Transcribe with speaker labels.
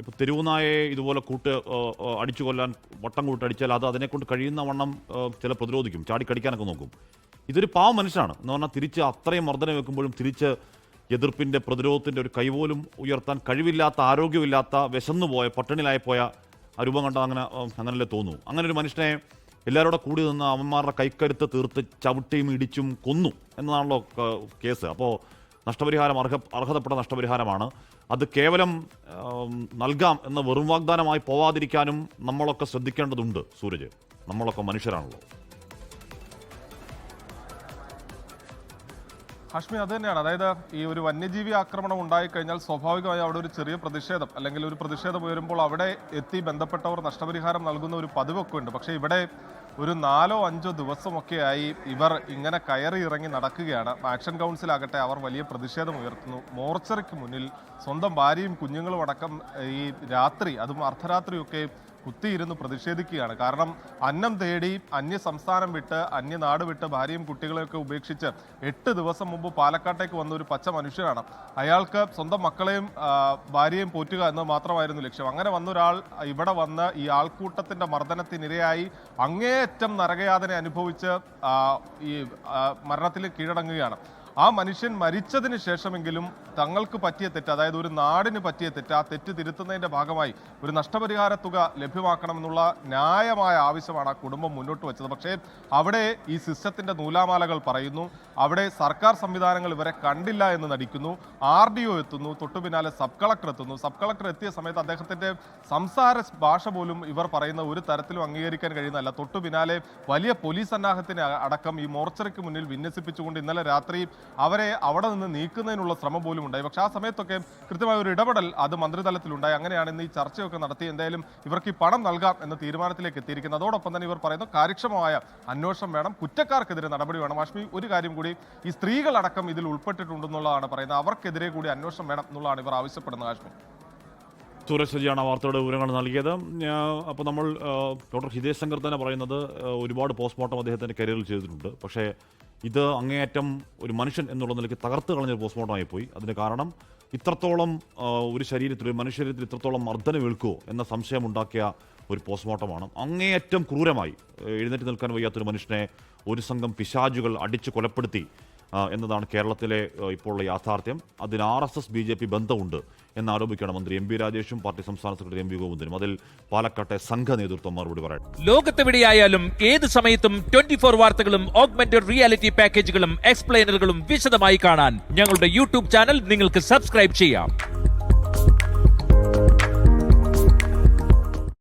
Speaker 1: ഇപ്പോൾ തെരുവുനായെ ഇതുപോലെ കൂട്ട് അടിച്ചു കൊല്ലാൻ വട്ടം കൂട്ടടിച്ചാൽ അത് അതിനെക്കൊണ്ട് കഴിയുന്ന വണ്ണം ചില പ്രതിരോധിക്കും ചാടിക്കടിക്കാനൊക്കെ നോക്കും. ഇതൊരു പാവ മനുഷ്യനാണ്. എന്ന് പറഞ്ഞാൽ തിരിച്ച് അത്രയും മർദ്ദനം വെക്കുമ്പോഴും തിരിച്ച് എതിർപ്പിന്റെ പ്രതിരോധത്തിന്റെ ഒരു കൈപോലും ഉയർത്താൻ കഴിവില്ലാത്ത ആരോഗ്യമില്ലാത്ത വിശന്നു പോയ പട്ടിണിലായി പോയ ആ രൂപം കണ്ടാൽ അങ്ങനെ അങ്ങനല്ലേ തോന്നുന്നു അങ്ങനെ ഒരു മനുഷ്യനെ എല്ലാവരോടെ കൂടി നിന്ന് അവന്മാരുടെ കൈക്കരുത്ത് തീർത്ത് ചവിട്ടിയും ഇടിച്ചും കൊന്നു എന്നതാണല്ലോ കേസ്. അപ്പോൾ നഷ്ടപരിഹാരം അർഹ അർഹതപ്പെട്ട നഷ്ടപരിഹാരമാണ്. അത് കേവലം നൽകാം എന്ന വെറും വാഗ്ദാനമായി പോവാതിരിക്കാനും നമ്മളൊക്കെ ശ്രദ്ധിക്കേണ്ടതുണ്ട് സൂരജ്. നമ്മളൊക്കെ മനുഷ്യരാണല്ലോ.
Speaker 2: ഹാഷ്മി അത് തന്നെയാണ്. അതായത് ഈ ഒരു വന്യജീവി ആക്രമണം ഉണ്ടായിക്കഴിഞ്ഞാൽ സ്വാഭാവികമായി അവിടെ ഒരു ചെറിയ പ്രതിഷേധം അല്ലെങ്കിൽ ഒരു പ്രതിഷേധം ഉയരുമ്പോൾ അവിടെ എത്തി ബന്ധപ്പെട്ടവർ നഷ്ടപരിഹാരം നൽകുന്ന ഒരു പതിവൊക്കെ ഉണ്ട്. പക്ഷേ ഇവിടെ ഒരു നാലോ അഞ്ചോ ദിവസമൊക്കെയായി ഇവർ ഇങ്ങനെ കയറി ഇറങ്ങി നടക്കുകയാണ്. ആക്ഷൻ കൗൺസിലാകട്ടെ അവർ വലിയ പ്രതിഷേധം ഉയർത്തുന്നു. മോർച്ചറിക്ക് മുന്നിൽ സ്വന്തം ഭാര്യയും കുഞ്ഞുങ്ങളും അടക്കം ഈ രാത്രി അതും അർദ്ധരാത്രിയൊക്കെ കുത്തിയിരുന്ന് പ്രതിഷേധിക്കുകയാണ്. കാരണം അന്നം തേടി അന്യ സംസ്ഥാനം വിട്ട് അന്യ നാട് വിട്ട് ഭാര്യയും കുട്ടികളെയൊക്കെ ഉപേക്ഷിച്ച് എട്ട് ദിവസം മുമ്പ് പാലക്കാട്ടേക്ക് വന്ന ഒരു പച്ച മനുഷ്യനാണ്. അയാൾക്ക് സ്വന്തം മക്കളെയും ഭാര്യയും പോറ്റുക എന്നത് മാത്രമായിരുന്നു ലക്ഷ്യം. അങ്ങനെ വന്ന ഒരാൾ ഇവിടെ വന്ന് ഈ ആൾക്കൂട്ടത്തിന്റെ മർദ്ദനത്തിനിരയായി അങ്ങേയറ്റം നരകയാതന അനുഭവിച്ച് ഈ മരണത്തിൽ കീഴടങ്ങുകയാണ്. ആ മനുഷ്യൻ മരിച്ചതിന് ശേഷമെങ്കിലും തങ്ങൾക്ക് പറ്റിയ തെറ്റ് അതായത് ഒരു നാടിന് പറ്റിയ തെറ്റ് ആ തെറ്റ് തിരുത്തുന്നതിന്റെ ഭാഗമായി ഒരു നഷ്ടപരിഹാര തുക ലഭ്യമാക്കണമെന്നുള്ള ന്യായമായ ആവശ്യമാണ് ആ കുടുംബം മുന്നോട്ട് വെച്ചത്. പക്ഷേ അവിടെ ഈ സിസ്റ്റത്തിന്റെ നൂലാമാലകൾ പറയുന്നു അവിടെ സർക്കാർ സംവിധാനങ്ങൾ ഇവരെ കണ്ടില്ല എന്ന് നടിക്കുന്നു ആർ ഡി ഒ എത്തുന്നു തൊട്ടു പിന്നാലെ സബ് കളക്ടർ എത്തുന്നു. സബ് കളക്ടർ എത്തിയ സമയത്ത് അദ്ദേഹത്തിന്റെ സംസാര ഭാഷ പോലും ഇവർ പറയുന്ന ഒരു തരത്തിലും അംഗീകരിക്കാൻ കഴിയുന്നതല്ല. തൊട്ടു പിന്നാലെ വലിയ പോലീസ് സന്നാഹത്തിന് അടക്കം ഈ മോർച്ചറിക്ക് മുന്നിൽ വിന്യസിപ്പിച്ചുകൊണ്ട് ഇന്നലെ രാത്രി അവരെ അവിടെ നിന്ന് നീക്കുന്നതിനുള്ള ശ്രമം പോലും ഉണ്ടായി. പക്ഷെ ആ സമയത്തൊക്കെ കൃത്യമായ ഒരു ഇടപെടൽ അത് മന്ത്രിതലത്തിലുണ്ടായി. അങ്ങനെയാണ് ഇന്ന് ഈ ചർച്ചയൊക്കെ നടത്തി എന്തായാലും ഇവർക്ക് ഈ പണം നൽകാം എന്ന തീരുമാനത്തിലേക്ക് എത്തിയിരിക്കുന്നത്. അതോടൊപ്പം തന്നെ ഇവർ പറയുന്നു കാര്യക്ഷമമായ അന്വേഷണം വേണം. കുറ്റക്കാർക്കെതിരെ നടപടി വേണം. അഷ്മി ഒരു കാര്യം കൂടി ഈ സ്ത്രീകളടക്കം ഇതിൽ ഉൾപ്പെട്ടിട്ടുണ്ടെന്നുള്ളതാണ് പറയുന്നത്. അവർക്കെതിരെ കൂടി അന്വേഷണം വേണം എന്നുള്ളതാണ് ഇവർ ആവശ്യപ്പെടുന്നത് കാശ്മീർ
Speaker 1: സുരേഷ് സജിയാണ് ആ വാർത്തയുടെ വിവരങ്ങൾ നൽകിയത്. അപ്പോൾ നമ്മൾ ഡോക്ടർ ഹിതേഷ് ശങ്കർ തന്നെ പറയുന്നത് ഒരുപാട് പോസ്റ്റ്മോർട്ടം അദ്ദേഹത്തിന്റെ കരിയറിൽ ചെയ്തിട്ടുണ്ട്. പക്ഷേ ഇത് അങ്ങേയറ്റം ഒരു മനുഷ്യൻ എന്നുള്ള നിലയ്ക്ക് തകർത്ത് കളഞ്ഞൊരു പോസ്റ്റ്മോർട്ടമായി പോയി അതിന് കാരണം ഇത്രത്തോളം ഒരു ശരീരത്തിൽ ഒരു മനുഷ്യരീരത്തിൽ ഇത്രത്തോളം മർദ്ദനം ഏൽക്കുമോ എന്ന സംശയം ഉണ്ടാക്കിയ ഒരു പോസ്റ്റ്മോർട്ടമാണ് അങ്ങേയറ്റം ക്രൂരമായി എഴുന്നേറ്റ് നിൽക്കാൻ വയ്യാത്തൊരു മനുഷ്യനെ ഒരു സംഘം പിശാചുകൾ അടിച്ച് കൊലപ്പെടുത്തി എന്നതാണ് കേരളത്തിലെ ഇപ്പോഴുള്ള യാഥാർത്ഥ്യം. അതിന് R S S B J P ബന്ധമുണ്ട് എന്നാരോപിക്കുകയാണ് മന്ത്രി എം പി രാജേഷും പാർട്ടി സംസ്ഥാന സെക്രട്ടറി എം വി ഗോവിന്ദനും. അതിൽ പാലക്കാട്ടെ സംഘ നേതൃത്വം മറുപടി പറയട്ടെ
Speaker 3: ലോകത്തെവിടെയായാലും ഏത് സമയത്തും ട്വന്റി ഫോർ വാർത്തകളും ഓഗ്മെന്റഡ് റിയാലിറ്റി പാക്കേജുകളും എക്സ്പ്ലെയിനറുകളും വിശദമായി കാണാൻ ഞങ്ങളുടെ യൂട്യൂബ് ചാനൽ നിങ്ങൾക്ക് സബ്സ്ക്രൈബ് ചെയ്യാം.